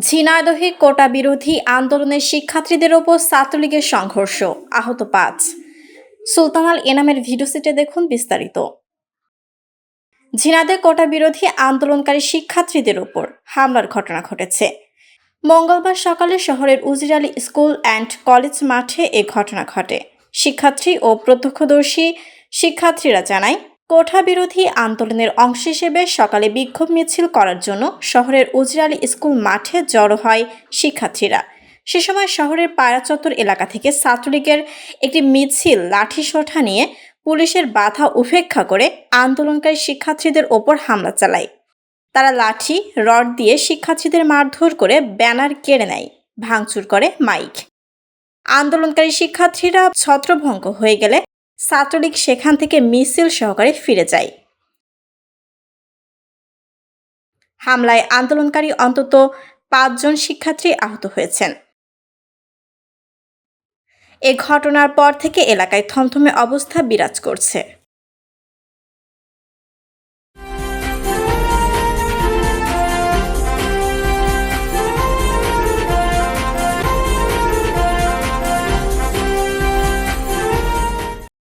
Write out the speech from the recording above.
ঝিনাইদহে কোটা বিরোধী আন্দোলনের শিক্ষার্থীদের ওপর ছাত্রলীগের সংঘর্ষ। আহত পাঁচ। সুলতানাল এনামের ভিডিও ভিডিওসিটে দেখুন বিস্তারিত। ঝিনাইদহে কোটা বিরোধী আন্দোলনকারী শিক্ষার্থীদের ওপর হামলার ঘটনা ঘটেছে। মঙ্গলবার সকালে শহরের উজির আলী স্কুল অ্যান্ড কলেজ মাঠে এ ঘটনা ঘটে। শিক্ষার্থী ও প্রত্যক্ষদর্শী শিক্ষার্থীরা জানায় কোঠা বিরোধী আন্দোলনের অংশ হিসেবে সকালে বিক্ষোভ মিছিল করার জন্য শহরের উজির আলী স্কুল মাঠে জড়ো হয় শিক্ষার্থীরা। সে সময় শহরের পায়রা চত্বর এলাকা থেকে ছাত্রলীগের একটি মিছিল লাঠি সোঠা নিয়ে পুলিশের বাধা উপেক্ষা করে আন্দোলনকারী শিক্ষার্থীদের ওপর হামলা চালায়। তারা লাঠি, রড দিয়ে শিক্ষার্থীদের মারধর করে ব্যানার কেড়ে নেয়, ভাঙচুর করে মাইক। আন্দোলনকারী শিক্ষার্থীরা ছত্রভঙ্গ হয়ে গেলে ছাত্রলীগ সেখান থেকে মিছিল সহকারে ফিরে যায়। হামলায় আন্দোলনকারী অন্তত পাঁচজন শিক্ষার্থী আহত হয়েছেন। এ ঘটনার পর থেকে এলাকায় থমথমে অবস্থা বিরাজ করছে।